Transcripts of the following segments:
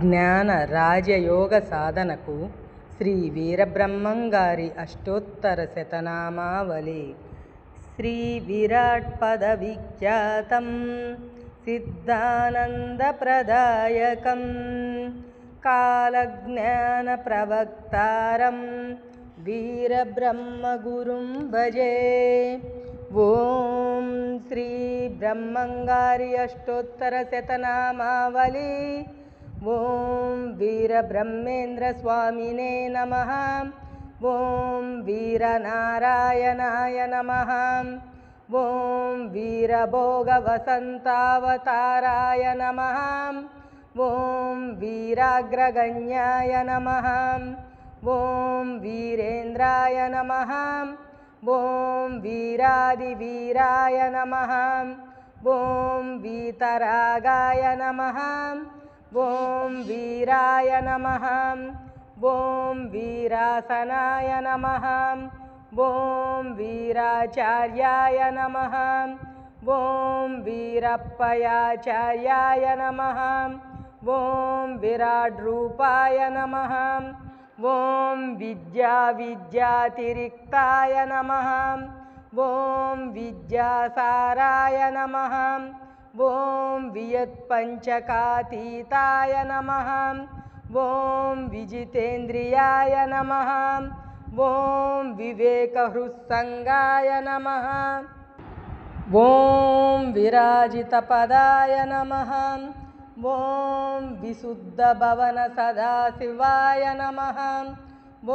జ్ఞాన రాజయోగ సాధనకు శ్రీ వీరబ్రహ్మంగారి అష్టోత్తర శతనామావళి శ్రీ విరాట్ పద విఖ్యాతం సిద్ధానందప్రదాయకం కాలజ్ఞాన ప్రవక్తారం వీరబ్రహ్మగురుం ॐ वीरब्रह्मेन्द्रस्वामिने नमः। ॐ वीरनारायणाय नमः। ॐ वीरभोगवसन्तावताराय नमः। ॐ वीराग्रगण्याय नमः। ॐ वीरेन्द्राय नमः। ॐ वीरादिवीराय नमः। ॐ वीतरागाय नमः। ॐ वीराय नमः। ॐ वीरासनाय नमः। ॐ वीराचार्याय नमः। ॐ वीरप्पयाचार्याय नमः। ॐ विराड्रूपाय नमः। ॐ विद्याविद्यातिरिक्ताय नमः। ॐ विद्यासाराय नमः। ॐ वियत्पञ्चकातीताय नमः। ॐ विजितेन्द्रियाय नमः। ॐ विवेकहृत्सङ्गाय नमः। ॐ विराजितपदाय नमः। ॐ विशुद्धभवनसदाशिवाय नमः।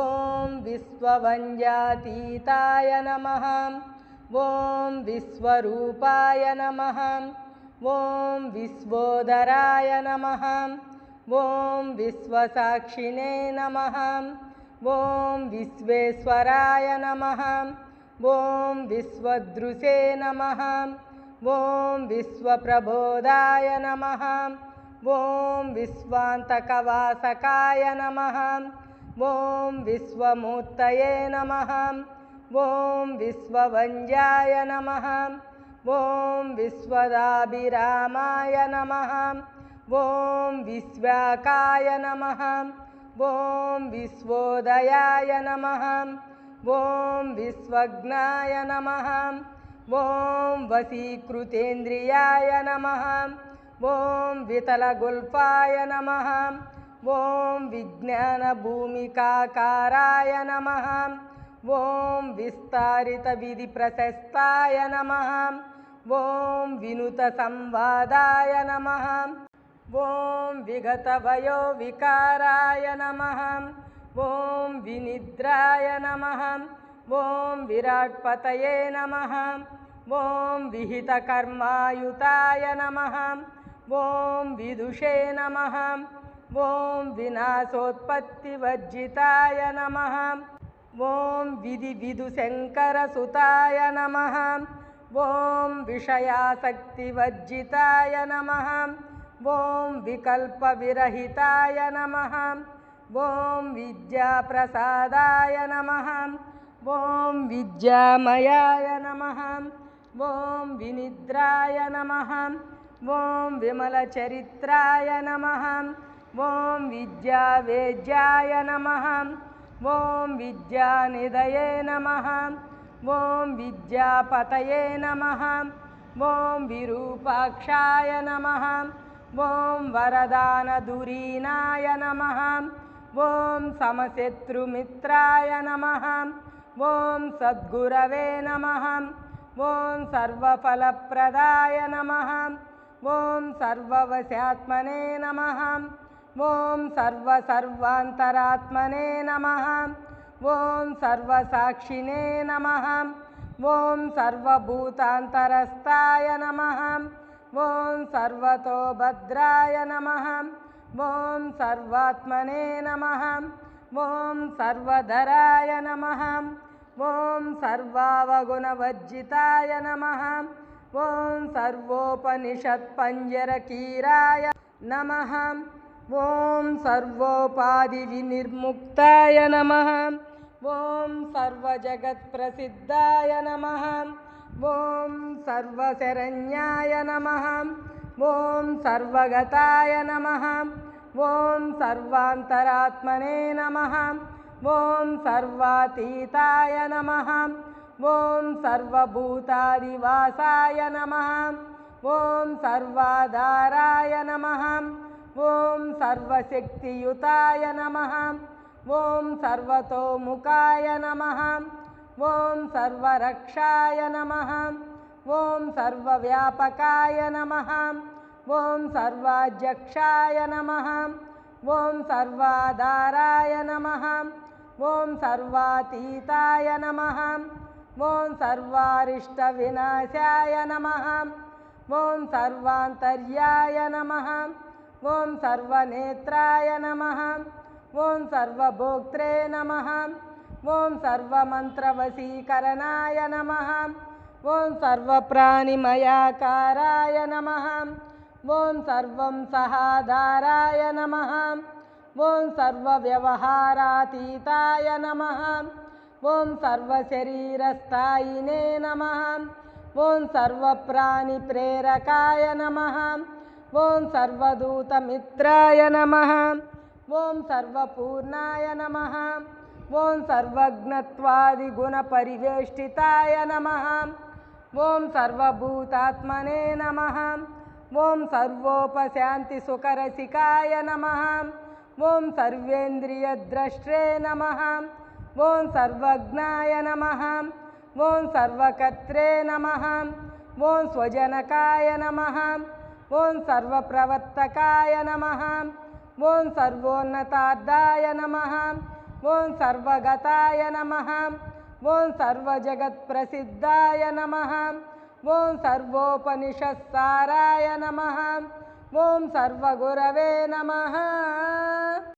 ॐ विश्ववञ्जातीताय नमः। ॐ विश्वरूपाय नमः। ॐ विश्वोदराय नमः ॐ विश्वसाक्षिणे नमः ॐ विश्वेश्वराय नमः ॐ विश्वदृशे नमः ॐ विश्वप्रबोधाय नमः ॐ विश्वान्तकवासकाय नमः ॐ विश्वमूर्तये नमः ॐ विश्ववञ्जाय नमः ॐ विश्वदाभिरामाय नमः। ॐ विश्वाकाय नमः। ॐ विश्वोदयाय नमः। ॐ विश्वज्ञाय नमः। ॐ वसीकृतेन्द्रियाय नमः। ॐ वितलगुल्फाय नमः। ॐ विज्ञानभूमिकाकाराय नमः। ॐ विस्तारितविधिप्रशस्ताय नमः। ॐ विनुतसंवादाय नमः। वों विगतवयोविकाराय नमः। ॐ विनिद्राय नमः। ॐ विराट्पतये नमः। ॐ विहितकर्मायुताय नमः। ॐ विदुषे नमः। ॐ विनाशोत्पत्तिवर्जिताय नमः। ॐ विधिविदुशङ्करसुताय नमः। ॐ विषयाशक्तिवर्जिताय नमः। ॐ विकल्पविरहिताय नमः। ॐ विद्याप्रसादाय नमः। ॐ विद्यामयाय नमः। ॐ विनिद्राय नमः। ॐ विमलचरित्राय नमः। ॐ विद्यावेद्याय नमः। ॐ विद्यानिधये नमः। ॐ विद्यापतये नमः ॐ विरूपाक्षाय नमः ॐ वरदानदुरीनाय नमः ॐ समशत्रुमित्राय नमः ॐ सद्गुरवे नमः ॐ सर्वफलप्रदाय नमः ॐ सर्ववशात्मने नमः ॐ सर्वसर्वान्तरात्मने नमः ॐ सर्वसाक्षिणे नमः। ॐ सर्वभूतान्तरस्ताय नमः। ॐ सर्वतो भद्राय नमः। ॐ सर्वात्मने नमः। ॐ सर्वधराय नमः। ॐ सर्वावगुणवर्जिताय नमः। ॐ सर्वोपनिषत्पञ्जरकीराय नमः। ॐ सर्वोपाधिविनिर्मुक्ताय नमः। सर्वजगत्प्रसिद्धाय नमः। ॐ सर्वशरण्याय नमः। ॐ सर्वगताय नमः। ॐ सर्वान्तरात्मने नमः। ॐ सर्वातीताय नमः। ॐ सर्वभूतादिवासाय नमः। ॐ सर्वाधाराय नमः। ॐ सर्वशक्तियुताय नमः। ॐ सर्वतोमुखाय नमः। ॐ सर्वरक्षाय नमः। ॐ सर्वव्यापकाय नमः। ॐ सर्वाध्यक्षाय नमः। ॐ सर्वाधाराय नमः। ॐ सर्वातीताय नमः। ॐ सर्वारिष्टविनाशाय नमः। ॐ सर्वान्तर्याय नमः। ॐ सर्वनेत्राय नमः ॐ सर्वभोक्त्रे नमः। ॐ सर्वमन्त्रवशीकरणाय नमः। ॐ सर्वप्राणिमयाकाराय नमः। ॐ सर्वं सहाधाराय नमः। ॐ सर्वव्यवहारातीताय नमः। ॐ सर्वशरीरस्थायिने नमः। ॐ सर्वप्राणिप्रेरकाय नमः। ॐ सर्वदूतमित्राय नमः ॐ सर्वपूर्णाय नमः। ॐ सर्वज्ञत्वादिगुणपरिवेष्टिताय नमः। ॐ सर्वभूतात्मने नमः। ॐ सर्वोपशान्तिसुखरसिकाय नमः। ॐ सर्वेन्द्रियद्रष्ट्रे नमः। ॐ सर्वज्ञाय नमः। ॐ सर्वकर्त्रे नमः। ॐ स्वजनकाय नमः। ॐ सर्वप्रवर्तकाय नमः ॐ सर्वोन्नतार्धाय नमः। ॐ सर्वगताय नमः। ॐ सर्वजगत्प्रसिद्धाय नमः। ॐ सर्वोपनिषत्साराय नमः। ॐ सर्वगुरवे नमः